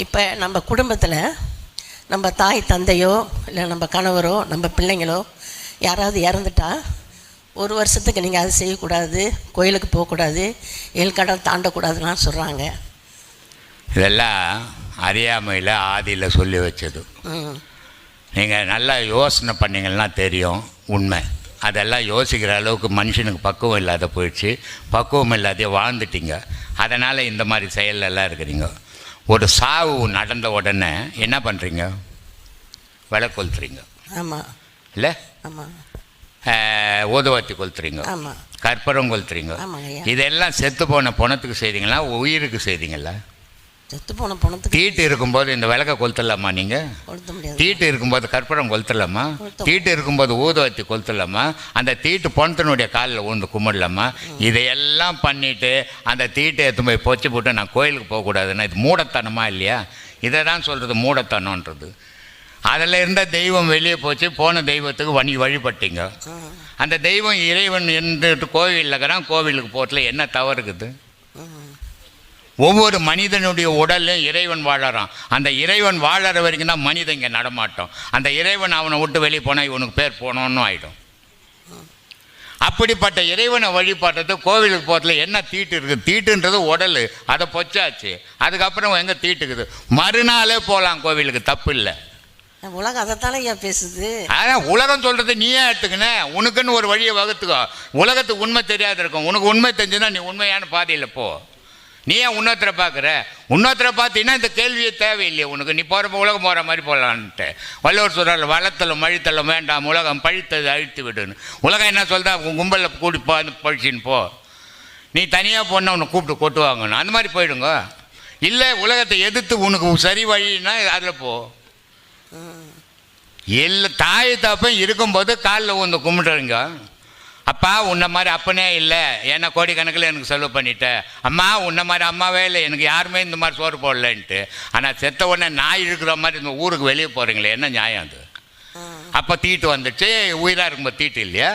இப்போ நம்ம குடும்பத்தில் நம்ம தாய் தந்தையோ இல்லை நம்ம கணவரோ நம்ம பிள்ளைங்களோ யாராவது இறந்துட்டா ஒரு வருஷத்துக்கு நீங்கள் அது செய்யக்கூடாது கோயிலுக்கு போகக்கூடாது ஏழ்கடல் தாண்டக்கூடாதுலாம் சொல்கிறாங்க இதெல்லாம் அறியாமையில் ஆதியில் சொல்லி வச்சது. நீங்கள் நல்லா யோசனை பண்ணீங்கன்னா தெரியும் உண்மை. அதெல்லாம் யோசிக்கிற அளவுக்கு மனுஷனுக்கு பக்குவம் இல்லாத போயிடுச்சு. பக்குவம் இல்லாத வாழ்ந்துட்டீங்க. அதனால் இந்த மாதிரி செயல்லலாம் இருக்கிறீங்க. ஒரு சாவு நடந்த உடனே என்ன பண்ணுறீங்க விலை கொளுத்துறீங்க. ஆமாம் இல்லை? ஆமாம் ஊதுவத்தி கொளுத்துறீங்க. ஆமாம் கற்பூரம் கொளுத்துறீங்க. இதெல்லாம் செத்து போன பணத்துக்கு செய்தீங்களா? உயிருக்கு செய்தீங்களா? செத்து போன பணத்துக்கு தீட்டு இருக்கும்போது இந்த விளக்க கொளுத்தலாமா நீங்கள் கொளுத்த முடியாது. தீட்டு இருக்கும்போது கற்பூரம் கொளுத்தலாமா. தீட்டு இருக்கும்போது ஊதுவத்தி கொளுத்தலாமா? அந்த தீட்டு பொணத்தினுடைய காலில் ஊந்து கும்பிடலாமா? இதையெல்லாம் பண்ணிட்டு அந்த தீட்டை எடுத்து போய் பொச்சு போட்டு நான் கோயிலுக்கு போகக்கூடாதுன்னா இது மூடத்தனமா இல்லையா? இதை தான் சொல்கிறது மூடத்தனன்றது அதில் இருந்த தெய்வம் வெளியே போச்சு போன தெய்வத்துக்கு வணி வழிபட்டீங்க. அந்த தெய்வம் இறைவன் இருந்துட்டு கோவிலில் இருக்கிறான் கோவிலுக்கு போகிறதுல என்ன தவறு இருக்குது? ம் ஒவ்வொரு மனிதனுடைய உடலும் இறைவன் வாழறான். அந்த இறைவன் வாழற வரைக்கும் தான் மனிதன் இங்கே நடமாட்டோம். அந்த இறைவன் அவனை விட்டு வெளியே போனால் இவனுக்கு பேர் போனோன்னு ஆகிடும் அப்படிப்பட்ட இறைவனை வழிபாட்டது கோவிலுக்கு போகிறதுல என்ன தீட்டு இருக்குது தீட்டுன்றது உடல். அதை பொச்சாச்சு. அதுக்கப்புறம் எங்கே தீட்டுக்குது மறுநாளே போகலாம் கோவிலுக்கு. தப்பு இல்லை. உலகம் அதைத்தானே ஐயா பேசுது? அதான் உலகம் சொல்கிறது நீயே எடுத்துக்கினே? உனக்குன்னு ஒரு வழியை வகுத்துக்கோ. உலகத்துக்கு உண்மை தெரியாது இருக்கும். உனக்கு உண்மை தெரிஞ்சுன்னா நீ உண்மையான பாதையில் போ. நீ ஏன் இன்னொருத்தரை பார்க்குற? இன்னொருத்தரை பார்த்தீங்கன்னா இந்த கேள்வியே தேவையில்லையே உனக்கு. நீ போகிற உலகம் போகிற மாதிரி போகலான்ட்டு வள்ளுவர் சொல்கிறார் வளத்தலும் மழித்தலும் வேண்டாம். உலகம் பழித்தது அழித்து விடுன்னு. உலகம் என்ன உன் கும்பலில் கூடி போ பழிச்சின்னு போ. நீ தனியாக போனால் உன்னை கூப்பிட்டு கொட்டுவாங்கன்னு. அந்த மாதிரி போயிடுங்க. இல்லை உலகத்தை எதிர்த்து உனக்கு சரி வழின்னா அதில் போ. எல்லா தாய் தப்பம் இருக்கும்போது காலில் வந்து கும்பிட்டுருங்க அப்பா உன்ன மாதிரி அப்பனே இல்லை. என்ன கோடிக்கணக்கில் எனக்கு செலவு பண்ணிட்ட? அம்மா உன்ன மாதிரி அம்மாவே இல்லை. எனக்கு யாருமே இந்த மாதிரி சோறு போடலன்ட்டு. ஆனால் செத்த உடனே நாய் இருக்கிற மாதிரி இந்த ஊருக்கு வெளியே போகிறீங்களே என்ன நியாயம் அது? அப்போ தீட்டு வந்துச்சு. உயிராக இருக்கும்போது தீட்டு இல்லையா?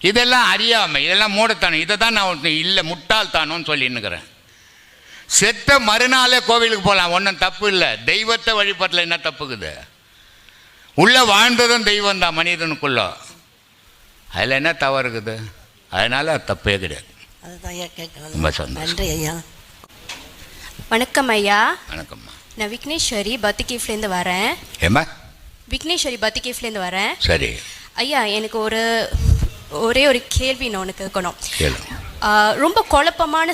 இதெல்லாம் அறியாமை. இதெல்லாம் மூடத்தனம். இதை தான் நான் இல்லை முட்டாள்தானோன்னு சொல்லின்னுக்கிறேன் செத்த மறுநாளே கோவிலுக்கு போகலாம். ஒன்றும் தப்பு இல்லை. தெய்வத்தை வழிபாட்டில் என்ன தப்புக்குது? உள்ளே வாழ்ந்ததும் தெய்வம் தான் மனிதனுக்குள்ள. அதில் என்ன தவறு இருக்குது? அதனால் அது தப்பே கிடையாது. அதுதான் ஐயா கேட்கணும் ரொம்ப சந்தோஷம். நன்றி ஐயா. வணக்கம் ஐயா. வணக்கம்மா. நான் விக்னேஸ்வரி பத்திகேஃப்லேருந்து வரேன். ஏம்மா? விக்னேஸ்வரி பத்திகேஃப்லேருந்து வரேன். சரி. ஐயா எனக்கு ஒரு ஒரே ஒரு கேள்வி நான் உனக்கு கேளு ஆ, ரொம்ப குழப்பமான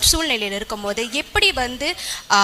சூழ்நிலையில் இருக்கும்போது எப்படி வந்து